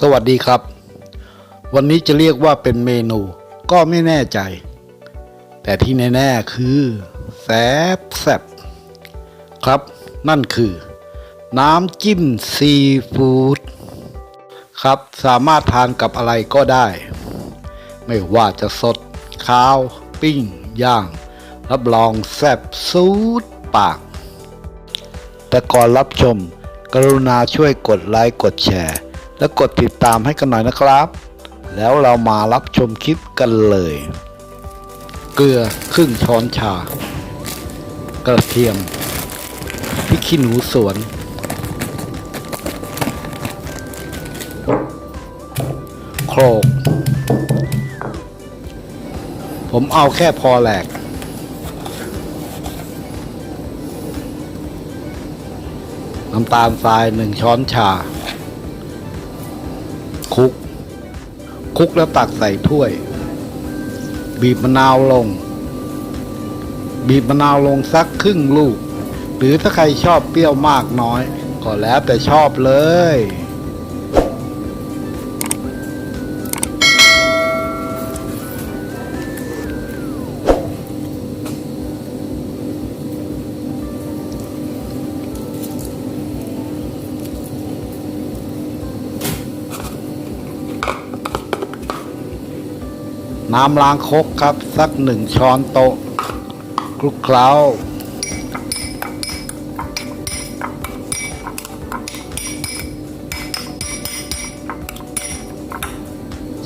สวัสดีครับ วันนี้จะเรียกว่าเป็นเมนูก็ไม่แน่ใจ แต่ที่แน่ๆคือแซบแซบครับ นั่นคือ น้ำจิ้มซีฟู้ดครับสามารถทานกับอะไรก็ได้ ไม่ว่าจะสดข้าว ปิ้ง ย่าง รับรองแซบซูดปาก แต่ก่อนรับชม กรุณาช่วยกดไลค์กดแชร์ และกดติดตามให้กันหน่อยนะครับ แล้วเรามารับชมคลิปกันเลย เกลือครึ่งช้อนชา กระเทียมพริกขี้หนูสวน โครก ผมเอาแค่พอแหลกน้ำตาลทรายหนึ่งช้อนชา คุก คุกแล้วตักใส่ถ้วย บีบมะนาวลง บีบมะนาวลงสักครึ่งลูก หรือถ้าใครชอบเปรี้ยวมากน้อย ก็แล้วแต่ชอบเลย น้ำล้างคกครับ สักหนึ่งช้อนโต๊ะคลุกเคล้า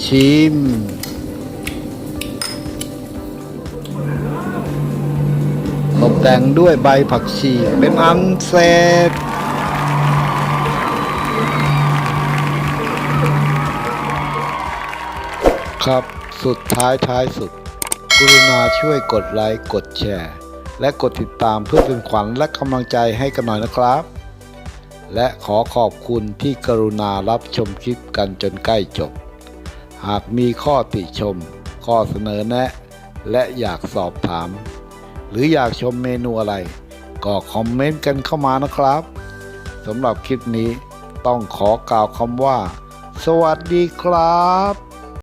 ชิม ตกแต่งด้วยใบผักชีเป็นอันเสร็จครับ สุดท้ายท้ายสุด กรุณาช่วยกดไลค์กดแชร์ และกดติดตามเพื่อเป็นขวัญและกำลังใจให้กันหน่อยนะครับ และขอขอบคุณที่กรุณารับชมคลิปกันจนใกล้จบ หากมีข้อติชม ข้อเสนอแนะ และอยากสอบถาม หรืออยากชมเมนูอะไร ก็คอมเมนต์กันเข้ามานะครับสำหรับคลิปนี้ต้องขอกล่าวคำว่า สวัสดีครับ